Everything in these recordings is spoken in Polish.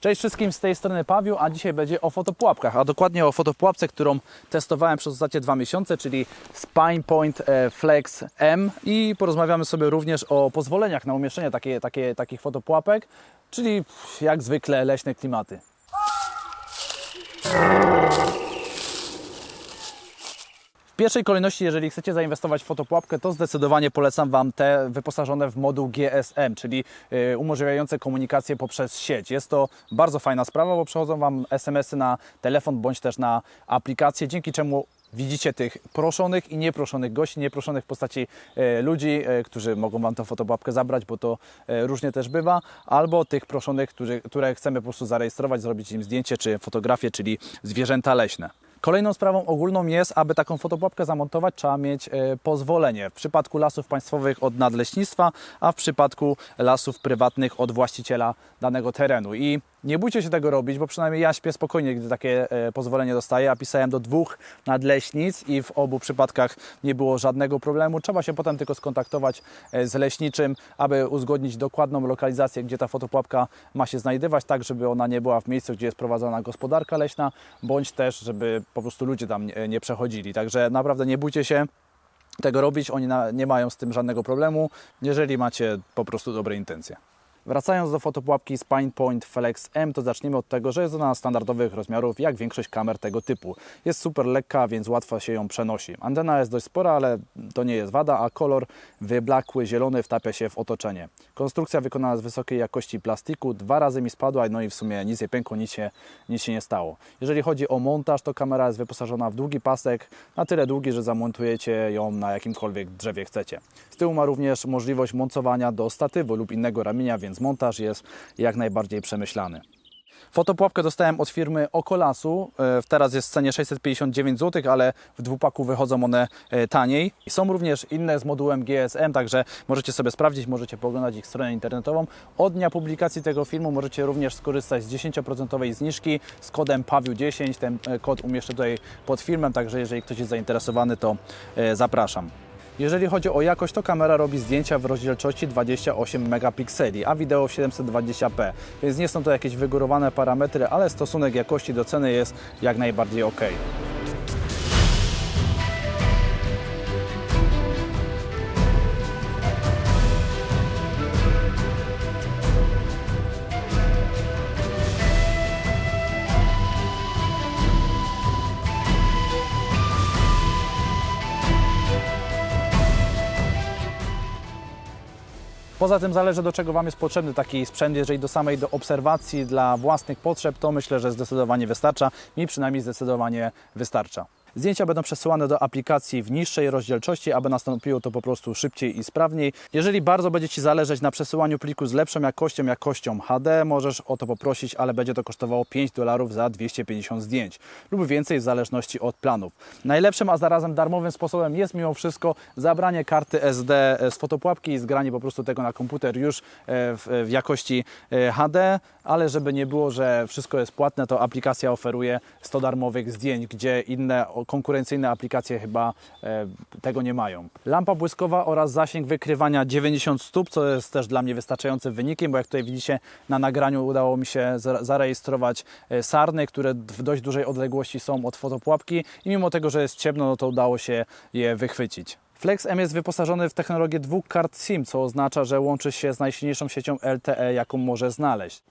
Cześć wszystkim z tej strony Pawiu, a dzisiaj będzie o fotopułapkach, a dokładnie o fotopułapce, którą testowałem przez ostatnie dwa miesiące, czyli Spine Point e, Flex M i porozmawiamy sobie również o pozwoleniach na umieszczenie takie, takie, takich fotopułapek, czyli jak zwykle leśne klimaty. W pierwszej kolejności, jeżeli chcecie zainwestować w fotopułapkę, to zdecydowanie polecam Wam te wyposażone w moduł GSM, czyli y, umożliwiające komunikację poprzez sieć. Jest to bardzo fajna sprawa, bo przechodzą Wam SMS-y na telefon bądź też na aplikację, dzięki czemu widzicie tych proszonych i nieproszonych gości, nieproszonych w postaci e, ludzi, e, którzy mogą Wam tę fotopułapkę zabrać, bo to różnie też bywa, albo tych proszonych, które chcemy po prostu zarejestrować, zrobić im zdjęcie czy fotografię, czyli zwierzęta leśne. Kolejną sprawą ogólną jest, aby taką fotopułapkę zamontować, trzeba mieć e, pozwolenie. W przypadku lasów państwowych od nadleśnictwa, a w przypadku lasów prywatnych od właściciela danego terenu. I nie bójcie się tego robić, bo przynajmniej ja śpię spokojnie, gdy takie e, pozwolenie dostaję. A pisałem do dwóch nadleśnic i w obu przypadkach nie było żadnego problemu. Trzeba się potem tylko skontaktować e, z leśniczym, aby uzgodnić dokładną lokalizację, gdzie ta fotopułapka ma się znajdować, tak żeby ona nie była w miejscu, gdzie jest prowadzona gospodarka leśna, bądź też, żeby po prostu ludzie tam nie, przechodzili. Także naprawdę nie bójcie się tego robić, oni nie mają z tym żadnego problemu, jeżeli macie po prostu dobre intencje. Wracając do fotopułapki Spine Point Flex M, to zaczniemy od tego, że jest ona standardowych rozmiarów, jak większość kamer tego typu. Jest super lekka, więc łatwo się ją przenosi. Antena jest dość spora, ale to nie jest wada, a kolor wyblakły zielony wtapia się w otoczenie. Konstrukcja wykonana z wysokiej jakości plastiku, dwa razy mi spadła, no i w sumie nic nie pękło, nic się, nic się nie stało. Jeżeli chodzi o montaż, to kamera jest wyposażona w długi pasek, na tyle długi, że zamontujecie ją na jakimkolwiek drzewie chcecie. Z tyłu ma również możliwość montowania do statywu lub innego ramienia, więc montaż jest jak najbardziej przemyślany. Fotopułapkę dostałem od firmy Okolasu. E, Teraz jest w cenie 659 zł, ale w dwupaku wychodzą one e, taniej. Są również inne z modułem GSM, także możecie sobie sprawdzić, możecie poglądać ich stronę internetową. Od dnia publikacji tego filmu możecie również skorzystać z 10% zniżki z kodem PAWIU10. Ten e, kod umieszczę tutaj pod filmem, także jeżeli ktoś jest zainteresowany, to zapraszam. Jeżeli chodzi o jakość, to kamera robi zdjęcia w rozdzielczości 28 megapikseli, a wideo w 720p, więc nie są to jakieś wygórowane parametry, ale stosunek jakości do ceny jest jak najbardziej ok. Poza tym zależy do czego Wam jest potrzebny taki sprzęt. Jeżeli do samej do obserwacji dla własnych potrzeb, to myślę, że zdecydowanie wystarcza. Mi przynajmniej zdecydowanie wystarcza. Zdjęcia będą przesyłane do aplikacji w niższej rozdzielczości, aby nastąpiło to po prostu szybciej i sprawniej. Jeżeli bardzo będzie Ci zależeć na przesyłaniu pliku z lepszą jakością, jakością HD, możesz o to poprosić, ale będzie to kosztowało 5 dolarów za 250 zdjęć lub więcej w zależności od planów. Najlepszym, a zarazem darmowym sposobem jest mimo wszystko zabranie karty SD z fotopułapki i zgranie po prostu tego na komputer już e, w, jakości e, HD, ale żeby nie było, że wszystko jest płatne, to aplikacja oferuje 100 darmowych zdjęć, gdzie inne konkurencyjne aplikacje chyba e, tego nie mają. Lampa błyskowa oraz zasięg wykrywania 90 stóp, co jest też dla mnie wystarczającym wynikiem, bo jak tutaj widzicie na nagraniu udało mi się za- zarejestrować e, sarny, które w dość dużej odległości są od fotopułapki i mimo tego, że jest ciemno, no to udało się je wychwycić. Flex M jest wyposażony w technologię dwóch kart SIM, co oznacza, że łączy się z najsilniejszą siecią LTE, jaką może znaleźć.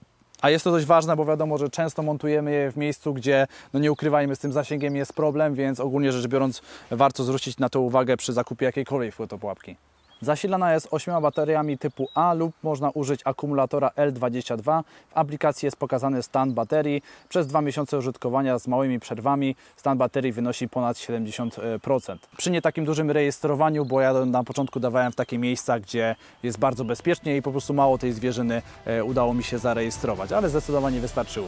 A jest to dość ważne, bo wiadomo, że często montujemy je w miejscu, gdzie, no nie ukrywajmy, z tym zasięgiem jest problem, więc ogólnie rzecz biorąc warto zwrócić na to uwagę przy zakupie jakiejkolwiek fotopułapki. Zasilana jest 8 bateriami typu A lub można użyć akumulatora L22. W aplikacji jest pokazany stan baterii. Przez dwa miesiące użytkowania z małymi przerwami stan baterii wynosi ponad 70%. Przy nie takim dużym rejestrowaniu, bo ja na początku dawałem w takie miejsca, gdzie jest bardzo bezpiecznie i po prostu mało tej zwierzyny e, udało mi się zarejestrować, ale zdecydowanie wystarczyło.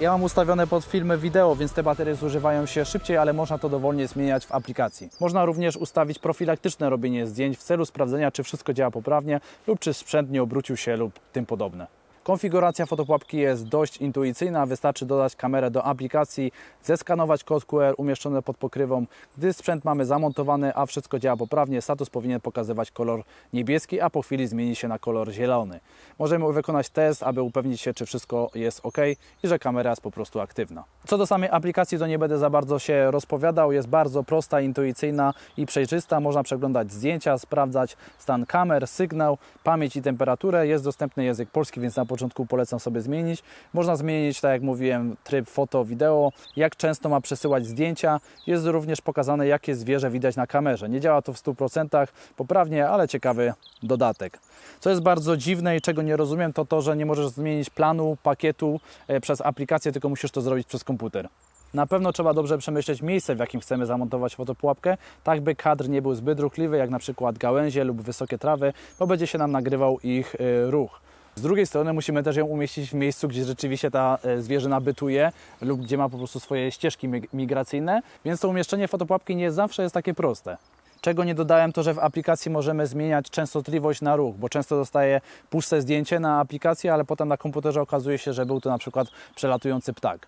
Ja mam ustawione pod filmy wideo, więc te baterie zużywają się szybciej, ale można to dowolnie zmieniać w aplikacji. Można również ustawić profilaktyczne robienie zdjęć w celu sprawdzenia, czy wszystko działa poprawnie lub czy sprzęt nie obrócił się lub tym podobne. Konfiguracja fotopułapki jest dość intuicyjna, wystarczy dodać kamerę do aplikacji, zeskanować kod QR umieszczony pod pokrywą. Gdy sprzęt mamy zamontowany, a wszystko działa poprawnie, status powinien pokazywać kolor niebieski, a po chwili zmieni się na kolor zielony. Możemy wykonać test, aby upewnić się, czy wszystko jest ok i że kamera jest po prostu aktywna. Co do samej aplikacji, to nie będę za bardzo się rozpowiadał. Jest bardzo prosta, intuicyjna i przejrzysta. Można przeglądać zdjęcia, sprawdzać stan kamer, sygnał, pamięć i temperaturę. Jest dostępny język polski, więc na początku polecam sobie zmienić. Można zmienić, tak jak mówiłem, tryb foto, wideo, jak często ma przesyłać zdjęcia. Jest również pokazane, jakie zwierzę widać na kamerze. Nie działa to w 100% poprawnie, ale ciekawy dodatek. Co jest bardzo dziwne i czego nie rozumiem, to to, że nie możesz zmienić planu, pakietu e, przez aplikację, tylko musisz to zrobić przez komputer. Na pewno trzeba dobrze przemyśleć miejsce, w jakim chcemy zamontować fotopułapkę, tak by kadr nie był zbyt ruchliwy, jak na przykład gałęzie lub wysokie trawy, bo będzie się nam nagrywał ich e, ruch. Z drugiej strony musimy też ją umieścić w miejscu, gdzie rzeczywiście ta e, zwierzyna bytuje lub gdzie ma po prostu swoje ścieżki mig- migracyjne, więc to umieszczenie fotopułapki nie zawsze jest takie proste. Czego nie dodałem, to że w aplikacji możemy zmieniać częstotliwość na ruch, bo często dostaję puste zdjęcie na aplikacji, ale potem na komputerze okazuje się, że był to na przykład przelatujący ptak.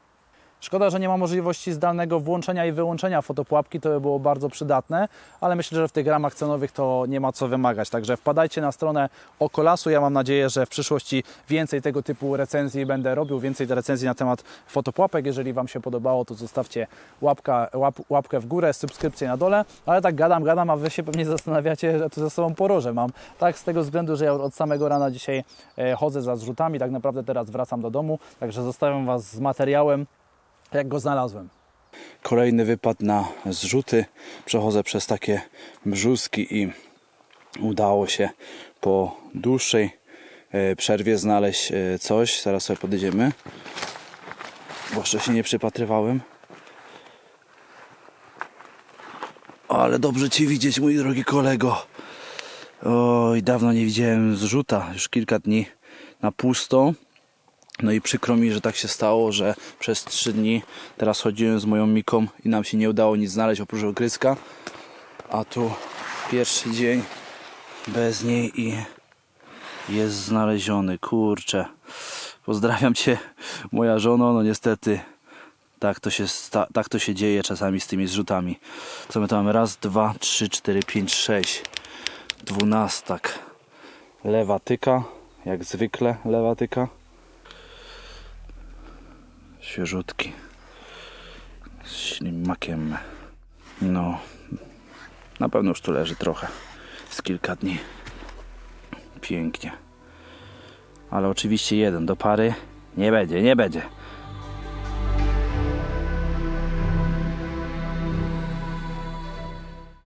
Szkoda, że nie ma możliwości zdalnego włączenia i wyłączenia fotopułapki, to by było bardzo przydatne, ale myślę, że w tych ramach cenowych to nie ma co wymagać. Także wpadajcie na stronę Okolasu. Ja mam nadzieję, że w przyszłości więcej tego typu recenzji będę robił, więcej recenzji na temat fotopułapek. Jeżeli Wam się podobało, to zostawcie łapka, łap, łapkę w górę, subskrypcję na dole. Ale tak gadam, gadam, a Wy się pewnie zastanawiacie, że tu ze sobą poroże mam. Tak z tego względu, że ja od samego rana dzisiaj e, chodzę za zrzutami, tak naprawdę teraz wracam do domu, także zostawiam Was z materiałem jak go znalazłem. Kolejny wypad na zrzuty. Przechodzę przez takie brzuski i udało się po dłuższej e, przerwie znaleźć e, coś. Zaraz sobie podejdziemy. Bo jeszcze się nie przypatrywałem. Ale dobrze Cię widzieć, mój drogi kolego. Oj, dawno nie widziałem zrzuta. Już kilka dni na pusto. No i przykro mi, że tak się stało, że przez trzy dni teraz chodziłem z moją Miką i nam się nie udało nic znaleźć oprócz ogryzka. A tu pierwszy dzień bez niej i jest znaleziony. Kurczę. Pozdrawiam Cię, moja żono. No niestety tak to się, tak to się dzieje czasami z tymi zrzutami. Co my tu mamy? Raz, dwa, trzy, cztery, pięć, sześć. Dwunastak. Lewa tyka, jak zwykle lewa tyka. Świeżutki. Z ślimakiem. No. Na pewno już tu leży trochę. Z kilka dni. Pięknie. Ale oczywiście jeden do pary nie będzie, nie będzie.